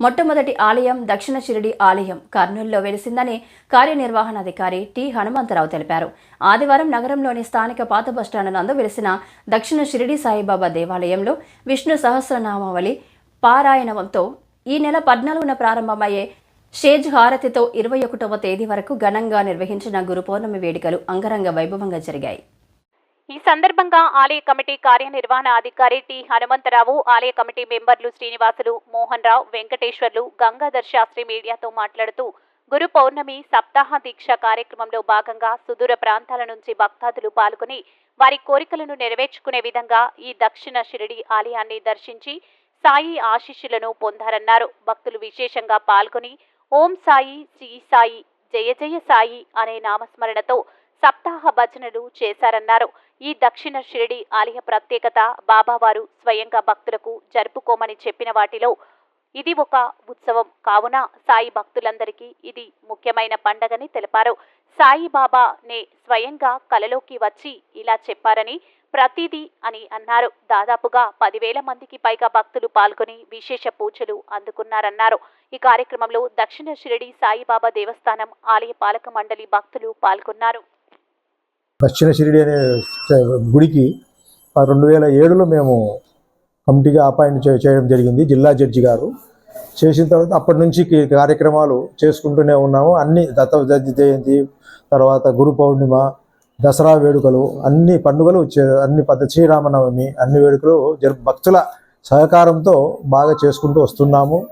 మొట్టమొదటి ఆలయం దక్షిణ షిరిడి ఆలయం కర్నూలులో వెలిసిందని కార్యనిర్వహణాధికారి టి హనుమంతరావు తెలిపారు. ఆదివారం నగరంలోని స్థానిక పాత బస్టాండ్ నందు వెలిసిన దక్షిణ షిరిడి సాయిబాబా దేవాలయంలో విష్ణు సహస్రనామావళి పారాయణంతో ఈ నెల పద్నాలుగున ప్రారంభమయ్యే షేజ్ హారతితో ఇరవై ఒకటవ తేదీ వరకు ఘనంగా నిర్వహించిన గురు పౌర్ణమి వేడుకలు అంగరంగ వైభవంగా జరిగాయి. ఈ సందర్భంగా ఆలయ కమిటీ కార్యనిర్వహణ అధికారి టి హనుమంతరావు ఆలయ కమిటీ మెంబర్లు శ్రీనివాసులు మోహన్ రావు వెంకటేశ్వర్లు గంగాధర్ శాస్త్రి మీడియాతో మాట్లాడుతూ గురు పౌర్ణమి సప్తాహ దీక్ష కార్యక్రమంలో భాగంగా సుదూర ప్రాంతాల నుంచి భక్తాదులు పాల్గొని వారి కోరికలను నెరవేర్చుకునే విధంగా ఈ దక్షిణ షిరిడి ఆలయాన్ని దర్శించి సాయి ఆశీస్సులను పొందారన్నారు. భక్తులు విశేషంగా పాల్గొని ఓం సాయి శ్రీ సాయి జయ జయ సాయి అనే నామస్మరణతో సప్తాహ భజనలు చేశారన్నారు. ఈ దక్షిణ షిరిడి ఆలయ ప్రత్యేకత బాబావారు స్వయంగా భక్తులకు జరుపుకోమని చెప్పిన వాటిలో ఇది ఒక ఉత్సవం. కావున సాయి భక్తులందరికీ ఇది ముఖ్యమైన పండగని తెలిపారు. సాయిబాబా నే స్వయంగా కలలోకి వచ్చి ఇలా చెప్పారని ప్రతిదీ అని అన్నారు. దాదాపుగా పదివేల మందికి పైగా భక్తులు పాల్గొని విశేష పూజలు అందుకున్నారన్నారు. ఈ కార్యక్రమంలో దక్షిణ షిరిడి సాయిబాబా దేవస్థానం ఆలయ పాలక మండలి భక్తులు పాల్గొన్నారు. దక్షిణ షిరిడి అనే గుడికి ఆ రెండు వేల ఏడులో మేము కమిటీగా అపాయింట్ చేయడం జరిగింది జిల్లా జడ్జి గారు. చేసిన తర్వాత అప్పటి నుంచి కార్యక్రమాలు చేసుకుంటూనే ఉన్నాము. అన్ని దత్త జయంతి తర్వాత గురు పౌర్ణిమ దసరా వేడుకలు అన్ని పండుగలు చే- అన్ని పద్ధ శ్రీరామనవమి అన్ని వేడుకలు జరు భక్తుల సహకారంతో బాగా చేసుకుంటూ వస్తున్నాము.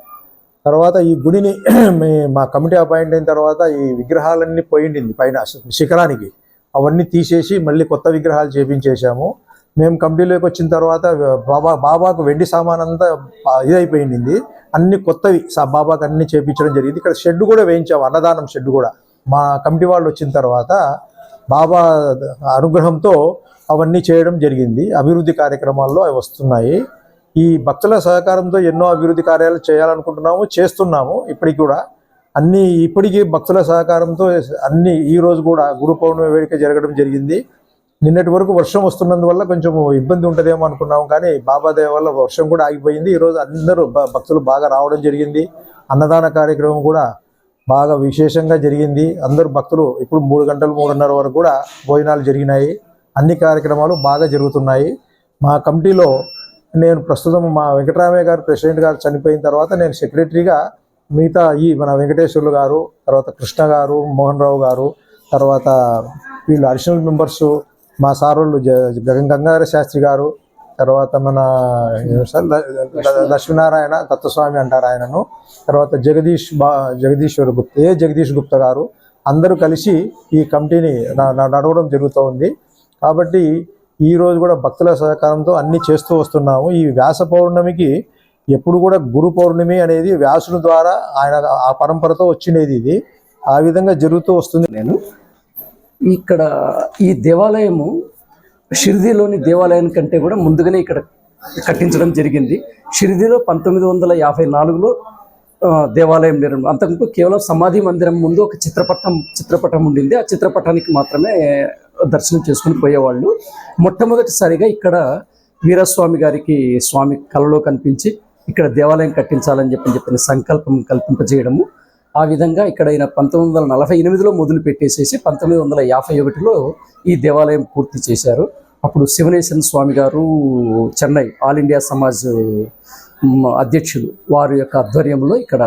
తర్వాత ఈ గుడిని మా కమిటీ అపాయింట్ అయిన తర్వాత ఈ విగ్రహాలన్నీ పోయిండింది పైన శిఖరానికి. అవన్నీ తీసేసి మళ్ళీ కొత్త విగ్రహాలు చేపించేశాము. మేము కమిటీలోకి వచ్చిన తర్వాత బాబా బాబాకు వెండి సామాన్ అంతా ఇదైపోయింది. అన్ని కొత్తవి సా- బాబాకు అన్ని చేపించడం జరిగింది. ఇక్కడ షెడ్ కూడా వేయించాము అన్నదానం షెడ్ కూడా. మా కమిటీ వాళ్ళు వచ్చిన తర్వాత బాబా అనుగ్రహంతో అవన్నీ చేయడం జరిగింది. అభివృద్ధి కార్యక్రమాల్లో అవి వస్తున్నాయి. ఈ భక్తుల సహకారంతో ఎన్నో అభివృద్ధి కార్యాలు చేయాలనుకుంటున్నాము చేస్తున్నాము ఇప్పటికి కూడా. అన్ని ఇప్పటికీ భక్తుల సహకారంతో అన్ని ఈ రోజు కూడా గురు పౌర్ణమి వేడుక జరగడం జరిగింది. నిన్నటి వరకు వర్షం వస్తున్నందువల్ల కొంచెం ఇబ్బంది ఉంటుందేమో అనుకున్నాం కానీ బాబాదేవ వల్ల వర్షం కూడా ఆగిపోయింది. ఈరోజు అందరూ భక్తులు బాగా రావడం జరిగింది. అన్నదాన కార్యక్రమం కూడా బాగా విశేషంగా జరిగింది. అందరూ భక్తులు ఇప్పుడు మూడు గంటలు మూడున్నర వరకు కూడా భోజనాలు జరిగినాయి. అన్ని కార్యక్రమాలు బాగా జరుగుతున్నాయి. మా కమిటీలో నేను ప్రస్తుతం మా వెంకటరామయ్య గారు ప్రెసిడెంట్ గారు చనిపోయిన తర్వాత నేను సెక్రటరీగా మిగతా ఈ మన వెంకటేశ్వర్లు గారు తర్వాత కృష్ణ గారు మోహన్ రావు గారు తర్వాత వీళ్ళు అడిషనల్ మెంబర్స్ మా సారోళ్ళు గంగాధర శాస్త్రి గారు తర్వాత మన లక్ష్మీనారాయణ దత్తస్వామి అంటారు ఆయనను తర్వాత జగదీష్ బా జగదీశ్వర్ గుప్తా ఏ జగదీష్ గుప్త గారు అందరూ కలిసి ఈ కమిటీని నడవడం జరుగుతూ ఉంది. కాబట్టి ఈ రోజు కూడా భక్తుల సహకారంతో అన్ని చేస్తూ వస్తున్నాము. ఈ వ్యాస పౌర్ణమికి ఎప్పుడు కూడా గురు పౌర్ణమి అనేది వ్యాసుని ద్వారా ఆయన ఆ పరంపరతో వచ్చినది ఇది. ఆ విధంగా జరుగుతూ వస్తుంది. నేను ఇక్కడ ఈ దేవాలయము షిరిదిలోని దేవాలయం కంటే కూడా ముందుగానే ఇక్కడ కట్టించడం జరిగింది. షిరిదిలో పంతొమ్మిది వందల యాభై నాలుగులో దేవాలయం నిర్మాణం అంతకు కేవలం సమాధి మందిరం ముందు ఒక చిత్రపటం చిత్రపటం ఉండింది. ఆ చిత్రపటానికి మాత్రమే దర్శనం చేసుకుని పోయేవాళ్ళు. మొట్టమొదటిసారిగా ఇక్కడ వీరస్వామి గారికి స్వామి కలలో కనిపించి ఇక్కడ దేవాలయం కట్టించాలని చెప్పి చెప్పిన సంకల్పం కల్పింపజేయడము. ఆ విధంగా ఇక్కడ ఆయన పంతొమ్మిది వందల నలభై ఎనిమిదిలో మొదలు పెట్టేసేసి పంతొమ్మిది వందల యాభై ఒకటిలో ఈ దేవాలయం పూర్తి చేశారు. అప్పుడు శివనేశన్ స్వామి గారు చెన్నై ఆల్ ఇండియా సమాజ్ అధ్యక్షులు వారి యొక్క ఆధ్వర్యంలో ఇక్కడ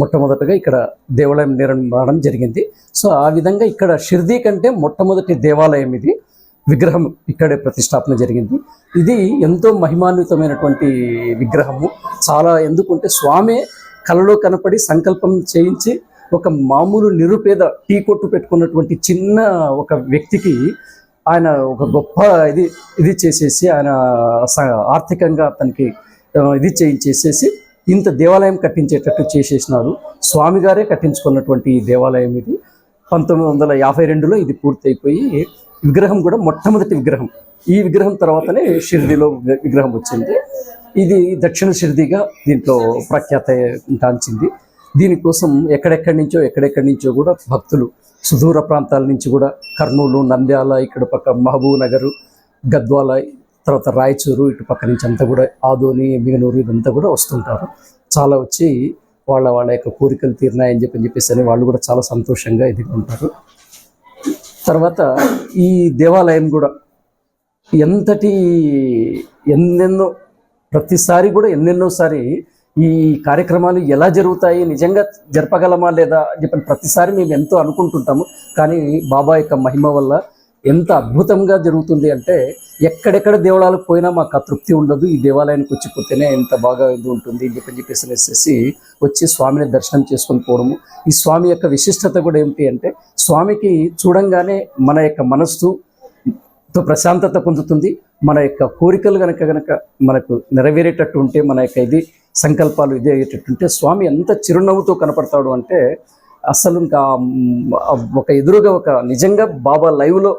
మొట్టమొదటగా ఇక్కడ దేవాలయం నిర్మాణం జరిగింది. సో ఆ విధంగా ఇక్కడ షిర్దీ కంటే మొట్టమొదటి దేవాలయం ఇది. విగ్రహం ఇక్కడే ప్రతిష్టాపన జరిగింది. ఇది ఎంతో మహిమాన్వితమైనటువంటి విగ్రహము. చాలా ఎందుకంటే స్వామి కలలో కనపడి సంకల్పం చేయించి ఒక మామూలు నిరుపేద టీ కొట్టు పెట్టుకున్నటువంటి చిన్న ఒక వ్యక్తికి ఆయన ఒక గొప్ప ఇది ఇది చేసేసి ఆయన స- ఆర్థికంగా అతనికి ఇది చేయించేసేసి ఇంత దేవాలయం కట్టించేటట్టు చేసేసినారు. స్వామి గారే కట్టించుకున్నటువంటి ఈ దేవాలయం ఇది. పంతొమ్మిది వందల యాభై రెండులో ఇది పూర్తయిపోయి విగ్రహం కూడా మొట్టమొదటి విగ్రహం. ఈ విగ్రహం తర్వాతనే షిర్డీలో విగ్రహం వచ్చింది. ఇది దక్షిణ షిర్డీగా దీంట్లో ప్రఖ్యాత గాంచింది దీనికోసం ఎక్కడెక్కడి నుంచో ఎక్కడెక్కడి నుంచో కూడా భక్తులు సుదూర ప్రాంతాల నుంచి కూడా కర్నూలు నంద్యాల ఇక్కడ పక్క మహబూబ్ నగర్ గద్వాల తర్వాత రాయచూరు ఇటు పక్క నుంచి అంతా కూడా ఆదోని మిగనూరు ఇదంతా కూడా వస్తుంటారు. చాలా వచ్చి వాళ్ళ వాళ్ళ యొక్క కోరికలు తీరినాయని చెప్పి చెప్పేసి అని వాళ్ళు కూడా చాలా సంతోషంగా ఎదుగుంటారు తర్వాత ఈ దేవాలయం కూడా ఎంతటి ఎన్నెన్నో ప్రతిసారి కూడా ఎన్నెన్నోసారి ఈ కార్యక్రమాలు ఎలా జరుగుతాయి నిజంగా జరపగలమా లేదా అని చెప్పని ప్రతిసారి మేము ఎంతో అనుకుంటుంటాము. కానీ బాబా యొక్క మహిమ వల్ల ఎంత అద్భుతంగా జరుగుతుంది అంటే ఎక్కడెక్కడ దేవాలయాలకు పోయినా మాకు ఆ తృప్తి ఉండదు. ఈ దేవాలయానికి వచ్చిపోతేనే ఎంత బాగా ఇది ఉంటుంది అని చెప్పని చెప్పేసి వచ్చి స్వామిని దర్శనం చేసుకొని పోవడము. ఈ స్వామి యొక్క విశిష్టత కూడా ఏమిటి అంటే స్వామికి చూడంగానే మన యొక్క మనస్సు తో ప్రశాంతత పొందుతుంది. మన యొక్క కోరికలు గనక గనక మనకు నెరవేరేటట్టు ఉంటే మన యొక్క ఇది సంకల్పాలు ఇది అయ్యేటట్టు ఉంటే స్వామి ఎంత చిరునవ్వుతో కనపడతాడు అంటే అసలు ఇంకా ఒక ఎదురుగా ఒక నిజంగా బాబా లైవ్లో